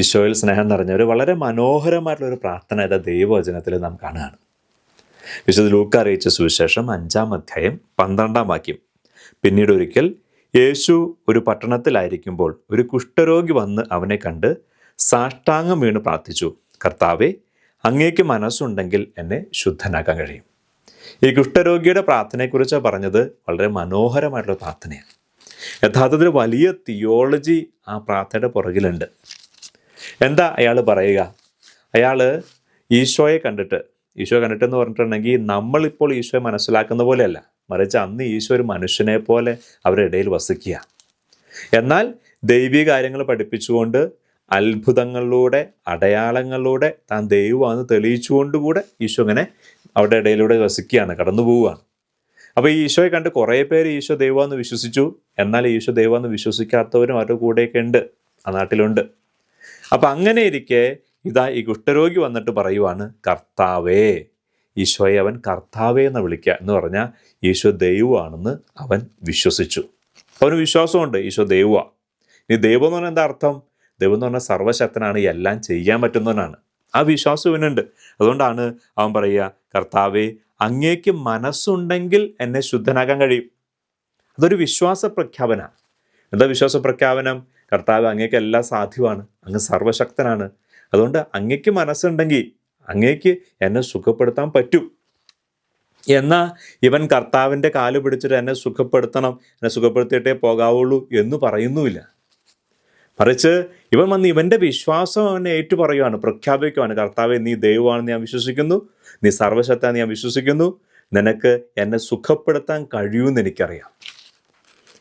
ഈശോയിൽ സ്നേഹം നിറഞ്ഞ ഒരു വളരെ മനോഹരമായിട്ടുള്ള ഒരു പ്രാർത്ഥന ഇതാ ദൈവവചനത്തിൽ നാം കാണുകയാണ്. വിശുദ്ധ ലൂക്ക അറിയിച്ച സുവിശേഷം അഞ്ചാം അധ്യായം പന്ത്രണ്ടാം വാക്യം. പിന്നീട് ഒരിക്കൽ യേശു ഒരു പട്ടണത്തിലായിരിക്കുമ്പോൾ ഒരു കുഷ്ഠരോഗി വന്ന് അവനെ കണ്ട് സാഷ്ടാംഗം വീണ് പ്രാർത്ഥിച്ചു. കർത്താവെ അങ്ങേക്ക് മനസ്സുണ്ടെങ്കിൽ എന്നെ ശുദ്ധനാക്കാൻ കഴിയും. ഈ കുഷ്ഠരോഗിയുടെ പ്രാർത്ഥനയെക്കുറിച്ച് പറഞ്ഞത് വളരെ മനോഹരമായിട്ടുള്ള പ്രാർത്ഥനയാണ്. യഥാർത്ഥത്തിൽ വലിയ തിയോളജി ആ പ്രാർത്ഥനയുടെ പുറകിലുണ്ട്. എന്താ അയാൾ പറയുക? അയാൾ ഈശോയെ കണ്ടിട്ട് ഈശോ കണ്ടിട്ടെന്ന് പറഞ്ഞിട്ടുണ്ടെങ്കിൽ നമ്മളിപ്പോൾ ഈശോയെ മനസ്സിലാക്കുന്ന പോലെയല്ല. മറിച്ച് അന്ന് ഈശോ ഒരു മനുഷ്യനെ പോലെ അവരുടെ ഇടയിൽ വസിക്കുക. എന്നാൽ ദൈവിക കാര്യങ്ങൾ പഠിപ്പിച്ചുകൊണ്ട് അത്ഭുതങ്ങളിലൂടെ അടയാളങ്ങളിലൂടെ താൻ ദൈവമാണെന്ന് തെളിയിച്ചുകൊണ്ടുകൂടെ ഈശോ അങ്ങനെ അവരുടെ ഇടയിലൂടെ വസിക്കുകയാണ് കടന്നു പോവുകയാണ്. അപ്പോൾ ഈ ഈശോയെ കണ്ട് കുറേ പേര് ഈശോ ദൈവമെന്ന് വിശ്വസിച്ചു. എന്നാൽ ഈശോ ദൈവമെന്ന് വിശ്വസിക്കാത്തവരും അവരുടെ കൂടെയൊക്കെ ഉണ്ട് ആ നാട്ടിലുണ്ട്. അപ്പം അങ്ങനെ ഇരിക്കെ ഇതാ ഈ കുഷ്ഠരോഗി വന്നിട്ട് പറയുവാണ് കർത്താവേ. ഈശോയെ അവൻ കർത്താവേ എന്ന് വിളിക്കുക എന്ന് പറഞ്ഞാൽ ഈശോ ദൈവമാണെന്ന് അവൻ വിശ്വസിച്ചു. അവന് വിശ്വാസമുണ്ട് ഈശോ ദൈവമാണ് ഇനി ദൈവം എന്ന് പറഞ്ഞാൽ എന്താ അർത്ഥം? ദൈവം എന്ന് പറഞ്ഞാൽ സർവശക്തനാണ് എല്ലാം ചെയ്യാൻ പറ്റുന്നവനാണ്. ആ വിശ്വാസം ഇവനുണ്ട്. അതുകൊണ്ടാണ് അവൻ പറയുക കർത്താവേ അങ്ങേക്ക് മനസ്സുണ്ടെങ്കിൽ എന്നെ ശുദ്ധനാക്കാൻ കഴിയും. അതൊരു വിശ്വാസ പ്രഖ്യാപന എന്താ വിശ്വാസ പ്രഖ്യാപനം? കർത്താവ് അങ്ങേക്ക് എല്ലാം സാധ്യമാണ് അങ്ങ് സർവശക്തനാണ്. അതുകൊണ്ട് അങ്ങേക്ക് മനസ്സുണ്ടെങ്കിൽ അങ്ങേക്ക് എന്നെ സുഖപ്പെടുത്താൻ പറ്റും. എന്നാൽ ഇവൻ കർത്താവിന്റെ കാൽ പിടിച്ചിട്ട് എന്നെ സുഖപ്പെടുത്തണം എന്നെ സുഖപ്പെടുത്തിയിട്ടേ പോകാവുള്ളൂ എന്ന് പറയുന്നുമില്ല. മറിച്ച് ഇവൻ വന്ന് ഇവന്റെ വിശ്വാസം അവനെ ഏറ്റു പറയുവാണ് പ്രഖ്യാപിക്കുവാണ്. കർത്താവെ നീ ദൈവമാണെന്ന് ഞാൻ വിശ്വസിക്കുന്നു നീ സർവശക്താന്ന് ഞാൻ വിശ്വസിക്കുന്നു. നിനക്ക് എന്നെ സുഖപ്പെടുത്താൻ കഴിയുമെന്ന് എനിക്കറിയാം.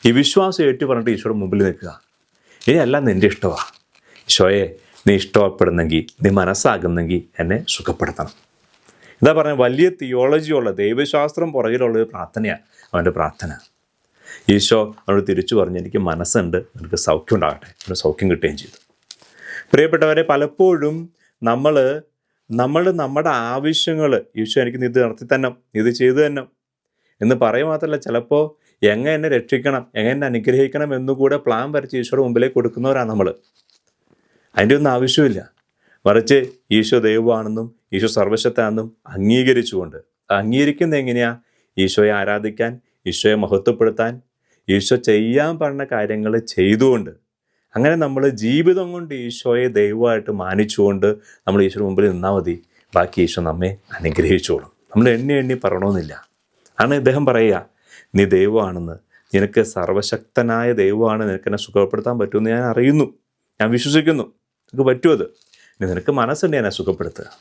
ഈ വിശ്വാസം ഏറ്റു പറഞ്ഞിട്ട് ഈശോയുടെ മുമ്പിൽ നിൽക്കുക. ഇനി അല്ല നിന്റെ ഇഷ്ടമാണ് ഈശോയെ നീ ഇഷ്ടപ്പെടുന്നെങ്കിൽ നീ മനസ്സാകുന്നെങ്കിൽ എന്നെ സുഖപ്പെടുത്തണം. എന്താ പറഞ്ഞ വലിയ തിയോളജിയുള്ള ദൈവശാസ്ത്രം പുറകിലുള്ള ഒരു പ്രാർത്ഥനയാണ് അവന്റെ പ്രാർത്ഥന. ഈശോ അവനോട് തിരിച്ചു പറഞ്ഞ് എനിക്ക് മനസ്സുണ്ട് എനിക്ക് സൗഖ്യം ഉണ്ടാകട്ടെ. അവന് സൗഖ്യം കിട്ടുകയും ചെയ്തു. പ്രിയപ്പെട്ടവരെ പലപ്പോഴും നമ്മൾ നമ്മൾ നമ്മുടെ ആവശ്യങ്ങൾ ഈശോ എനിക്ക് നീ ഇത് നടത്തി തന്നെ ഇത് ചെയ്തു തന്നെ എന്ന് പറയുക മാത്രമല്ല ചിലപ്പോൾ എങ്ങനെ എന്നെ രക്ഷിക്കണം എങ്ങനെ എന്നെ അനുഗ്രഹിക്കണം എന്നുകൂടെ പ്ലാൻ വരച്ച് ഈശോയുടെ മുമ്പിലേക്ക് കൊടുക്കുന്നവരാണ് നമ്മൾ അതിന്റെ ഒന്നും ആവശ്യമില്ല. മറിച്ച് ഈശോ ദൈവമാണെന്നും ഈശോ സർവശത്താണെന്നും അംഗീകരിച്ചുകൊണ്ട്. അംഗീകരിക്കുന്നത് എങ്ങനെയാ? ഈശോയെ ആരാധിക്കാൻ ഈശോയെ മഹത്വപ്പെടുത്താൻ ഈശോ ചെയ്യാൻ പറഞ്ഞ കാര്യങ്ങൾ ചെയ്തുകൊണ്ട്. അങ്ങനെ നമ്മൾ ജീവിതം കൊണ്ട് ഈശോയെ ദൈവമായിട്ട് മാനിച്ചുകൊണ്ട് നമ്മൾ ഈശോയുടെ മുമ്പിൽ നിന്നാൽ മതി. ബാക്കി ഈശോ നമ്മെ അനുഗ്രഹിച്ചോളും. നമ്മൾ എണ്ണി എണ്ണി പറയണമെന്നില്ല. ആണ് ഇദ്ദേഹം പറയുക. നീ ദൈവമാണെന്ന്. നിനക്ക് സർവശക്തനായ ദൈവമാണ്. നിനക്ക് എന്നെ സുഖപ്പെടുത്താൻ പറ്റുമെന്ന് ഞാൻ അറിയുന്നു. ഞാൻ വിശ്വസിക്കുന്നു. നിനക്ക് പറ്റുമത് നിനക്ക് മനസ്സുണ്ട് എന്നെ സുഖപ്പെടുത്തുക.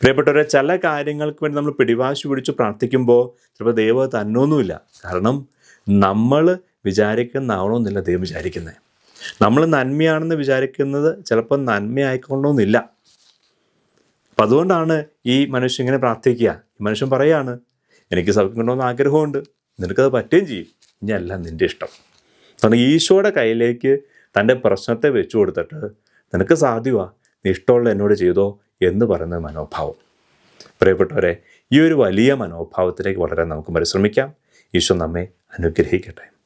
പ്രിയപ്പെട്ടവരെ ചില കാര്യങ്ങൾക്ക് വേണ്ടി നമ്മൾ പിടിവാശി പിടിച്ച് പ്രാർത്ഥിക്കുമ്പോൾ ചിലപ്പോൾ ദൈവം തന്നൊന്നുമില്ല. കാരണം നമ്മൾ വിചാരിക്കുന്നതാവണമെന്നില്ല ദൈവം വിചാരിക്കുന്നത് നമ്മൾ നന്മയാണെന്ന് വിചാരിക്കുന്നത് ചിലപ്പോൾ നന്മയായിക്കൊള്ളണമെന്നില്ല അപ്പം അതുകൊണ്ടാണ് ഈ മനുഷ്യൻ ഇങ്ങനെ പ്രാർത്ഥിക്കുക. ഈ മനുഷ്യൻ പറയാണ് എനിക്ക് സൗഖ്യം കൊണ്ടുവന്ന ആഗ്രഹമുണ്ട്. നിനക്കത് പറ്റുകയും ചെയ്യും. ഇനി അല്ല നിന്റെ ഇഷ്ടം. കാരണം ഈശോയുടെ കയ്യിലേക്ക് തന്റെ പ്രശ്നത്തെ വെച്ചു കൊടുത്തിട്ട് നിനക്ക് സാധ്യമാണ് നീ ഇഷ്ടമുള്ള എന്നോട് ചെയ്തോ എന്ന് പറയുന്ന മനോഭാവം. പ്രിയപ്പെട്ടവരെ ഈ ഒരു വലിയ മനോഭാവത്തിലേക്ക് വളരെ നമുക്ക് പരിശ്രമിക്കാം. ഈശോ നമ്മെ അനുഗ്രഹിക്കട്ടെ.